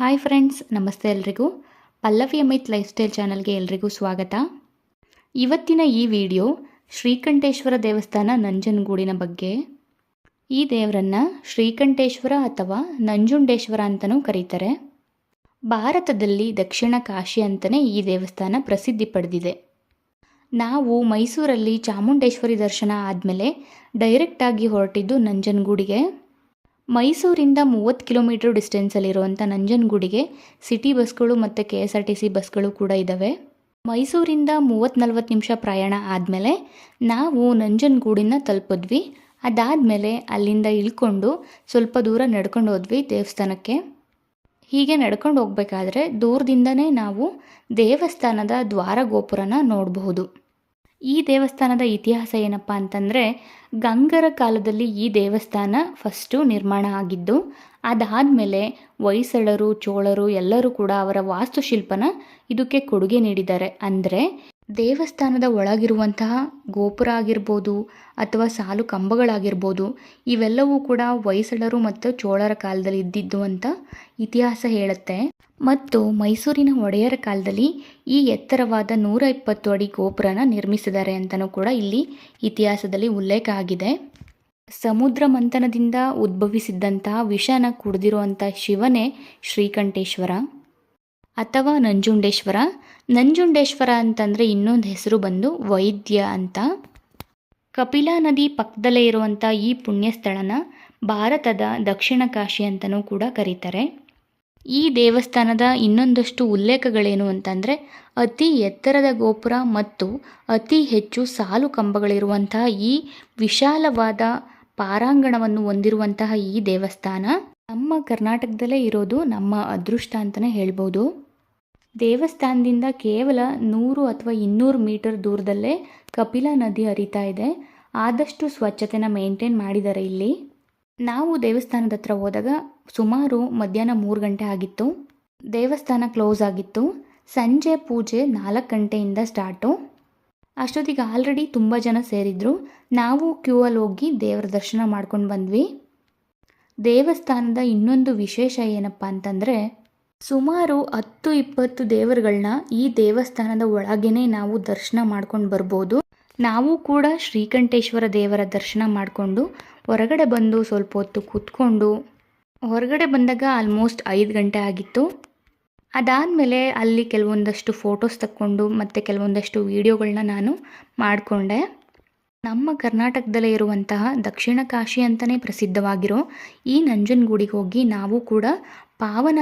Hi friends ನಮಸ್ತೆ ಎಲ್ರಿಗೂ. Pallavi Amit life style ಚಾನಲ್ಗೆ ಎಲ್ರಿಗೂ ಸ್ವಾಗತ. ಇವತ್ತಿನ ಈ ವಿಡಿಯೋ ಶ್ರೀಕಂಠೇಶ್ವರ ದೇವಸ್ಥಾನ ನಂಜನಗೂಡಿನ ಬಗ್ಗೆ. ಈ ದೇವರನ್ನು ಶ್ರೀಕಂಠೇಶ್ವರ ಅಥವಾ ನಂಜುಂಡೇಶ್ವರ ಅಂತಲೂ ಕರೀತಾರೆ. ಭಾರತದಲ್ಲಿ ದಕ್ಷಿಣ ಕಾಶಿ ಅಂತಲೇ ಈ ದೇವಸ್ಥಾನ ಪ್ರಸಿದ್ಧಿ ಪಡೆದಿದೆ. ನಾವು ಮೈಸೂರಲ್ಲಿ ಚಾಮುಂಡೇಶ್ವರಿ ದರ್ಶನ ಆದಮೇಲೆ ಡೈರೆಕ್ಟಾಗಿ ಹೊರಟಿದ್ದು ನಂಜನಗೂಡಿಗೆ. ಮೈಸೂರಿಂದ ಮೂವತ್ತು ಕಿಲೋಮೀಟರ್ ಡಿಸ್ಟೆನ್ಸಲ್ಲಿರುವಂಥ ನಂಜನಗೂಡಿಗೆ ಸಿಟಿ ಬಸ್ಗಳು ಮತ್ತು K S R T C ಬಸ್ಗಳು ಕೂಡ ಇದ್ದಾವೆ. ಮೈಸೂರಿಂದ ಮೂವತ್ತು ನಲ್ವತ್ತು ನಿಮಿಷ ಪ್ರಯಾಣ ಆದಮೇಲೆ ನಾವು ನಂಜನಗೂಡಿನ ತಲುಪಿದ್ವಿ. ಅದಾದಮೇಲೆ ಅಲ್ಲಿಂದ ಇಳ್ಕೊಂಡು ಸ್ವಲ್ಪ ದೂರ ನಡ್ಕೊಂಡು ಹೋದ್ವಿ ದೇವಸ್ಥಾನಕ್ಕೆ. ಹೀಗೆ ನಡ್ಕೊಂಡು ಹೋಗಬೇಕಾದ್ರೆ ದೂರದಿಂದನೇ ನಾವು ದೇವಸ್ಥಾನದ ದ್ವಾರ ಗೋಪುರನ ನೋಡಬಹುದು. ಈ ದೇವಸ್ಥಾನದ ಇತಿಹಾಸ ಏನಪ್ಪ ಅಂತಂದರೆ, ಗಂಗರ ಕಾಲದಲ್ಲಿ ಈ ದೇವಸ್ಥಾನ ಫಸ್ಟು ನಿರ್ಮಾಣ ಆಗಿದ್ದು, ಅದಾದಮೇಲೆ ಹೊಯ್ಸಳರು, ಚೋಳರು ಎಲ್ಲರೂ ಕೂಡ ಅವರ ವಾಸ್ತುಶಿಲ್ಪನ ಇದಕ್ಕೆ ಕೊಡುಗೆ ನೀಡಿದ್ದಾರೆ. ಅಂದರೆ ದೇವಸ್ಥಾನದ ಒಳಗಿರುವಂತಹ ಗೋಪುರ ಆಗಿರ್ಬೋದು ಅಥವಾ ಸಾಲು ಕಂಬಗಳಾಗಿರ್ಬೋದು, ಇವೆಲ್ಲವೂ ಕೂಡ ಹೊಯ್ಸಳರು ಮತ್ತು ಚೋಳರ ಕಾಲದಲ್ಲಿ ಇದ್ದಿದ್ದು ಅಂತ ಇತಿಹಾಸ ಹೇಳುತ್ತೆ. ಮತ್ತು ಮೈಸೂರಿನ ಒಡೆಯರ ಕಾಲದಲ್ಲಿ ಈ ಎತ್ತರವಾದ ನೂರ ಇಪ್ಪತ್ತು ಅಡಿ ಗೋಪುರನ ನಿರ್ಮಿಸಿದ್ದಾರೆ ಅಂತಲೂ ಕೂಡ ಇಲ್ಲಿ ಇತಿಹಾಸದಲ್ಲಿ ಉಲ್ಲೇಖ ಆಗಿದೆ. ಸಮುದ್ರ ಮಂಥನದಿಂದ ಉದ್ಭವಿಸಿದ್ದಂತಹ ವಿಷನ ಕುಡಿದಿರುವಂಥ ಶಿವನೇ ಶ್ರೀಕಂಠೇಶ್ವರ. ಅಥವಾ ನಂಜುಂಡೇಶ್ವರ? ನಂಜುಂಡೇಶ್ವರ ಅಂತಂದರೆ ಇನ್ನೊಂದು ಹೆಸರು ಬಂದು ವೈದ್ಯ ಅಂತ. ಕಪಿಲಾ ನದಿ ಪಕ್ಕದಲ್ಲೇ ಇರುವಂಥ ಈ ಪುಣ್ಯಸ್ಥಳನ ಭಾರತದ ದಕ್ಷಿಣ ಕಾಶಿ ಅಂತಲೂ ಕೂಡ ಕರೀತಾರೆ. ಈ ದೇವಸ್ಥಾನದ ಇನ್ನೊಂದಷ್ಟು ಉಲ್ಲೇಖಗಳೇನು ಅಂತಂದರೆ ಅತಿ ಎತ್ತರದ ಗೋಪುರ ಮತ್ತು ಅತಿ ಹೆಚ್ಚು ಸಾಲು ಕಂಬಗಳಿರುವಂತಹ ಈ ವಿಶಾಲವಾದ ಪಾರಾಂಗಣವನ್ನು ಹೊಂದಿರುವಂತಹ ಈ ದೇವಸ್ಥಾನ ನಮ್ಮ ಕರ್ನಾಟಕದಲ್ಲೇ ಇರೋದು ನಮ್ಮ ಅದೃಷ್ಟ ಅಂತಲೇ ಹೇಳ್ಬೋದು. ದೇವಸ್ಥಾನದಿಂದ ಕೇವಲ ನೂರು ಅಥವಾ ಇನ್ನೂರು ಮೀಟರ್ ದೂರದಲ್ಲೇ ಕಪಿಲಾ ನದಿ ಹರಿತಾ ಇದೆ. ಆದಷ್ಟು ಸ್ವಚ್ಛತೆನ ಮೇಂಟೈನ್ ಮಾಡಿದ್ದಾರೆ ಇಲ್ಲಿ? ನಾವು ದೇವಸ್ಥಾನದ ಹತ್ರ ಹೋದಾಗ ಸುಮಾರು ಮಧ್ಯಾಹ್ನ ಮೂರು ಗಂಟೆ ಆಗಿತ್ತು. ದೇವಸ್ಥಾನ ಕ್ಲೋಸ್ ಆಗಿತ್ತು. ಸಂಜೆ ಪೂಜೆ ನಾಲ್ಕು ಗಂಟೆಯಿಂದ ಸ್ಟಾರ್ಟು. ಅಷ್ಟೊತ್ತಿಗೆ ಆಲ್ರೆಡಿ ತುಂಬ ಜನ ಸೇರಿದ್ರು. ನಾವು ಕ್ಯೂ ಅಲ್ಲಿ ಹೋಗಿ ದೇವರ ದರ್ಶನ ಮಾಡ್ಕೊಂಡು ಬಂದ್ವಿ. ದೇವಸ್ಥಾನದ ಇನ್ನೊಂದು ವಿಶೇಷ ಏನಪ್ಪ ಅಂತಂದರೆ ಸುಮಾರು ಹತ್ತು ಇಪ್ಪತ್ತು ದೇವರುಗಳನ್ನ ಈ ದೇವಸ್ಥಾನದ ಒಳಗೇನೆ ನಾವು ದರ್ಶನ ಮಾಡ್ಕೊಂಡು ಬರ್ಬೋದು. ನಾವು ಕೂಡ ಶ್ರೀಕಂಠೇಶ್ವರ ದೇವರ ದರ್ಶನ ಮಾಡಿಕೊಂಡು ಹೊರಗಡೆ ಬಂದು ಸ್ವಲ್ಪ ಹೊತ್ತು ಕೂತ್ಕೊಂಡು ಹೊರಗಡೆ ಬಂದಾಗ ಆಲ್ಮೋಸ್ಟ್ ಐದು ಗಂಟೆ ಆಗಿತ್ತು. ಅದಾದಮೇಲೆ ಅಲ್ಲಿ ಕೆಲವೊಂದಷ್ಟು ಫೋಟೋಸ್ ತಕ್ಕೊಂಡು ಮತ್ತು ಕೆಲವೊಂದಷ್ಟು ವೀಡಿಯೋಗಳನ್ನ ನಾನು ಮಾಡಿಕೊಂಡೆ. ನಮ್ಮ ಕರ್ನಾಟಕದಲ್ಲೇ ಇರುವಂತಹ ದಕ್ಷಿಣ ಕಾಶಿ ಅಂತಲೇ ಪ್ರಸಿದ್ಧವಾಗಿರೋ ಈ ನಂಜನಗೂಡಿಗೆ ಹೋಗಿ ನಾವು ಕೂಡ ಪಾವನ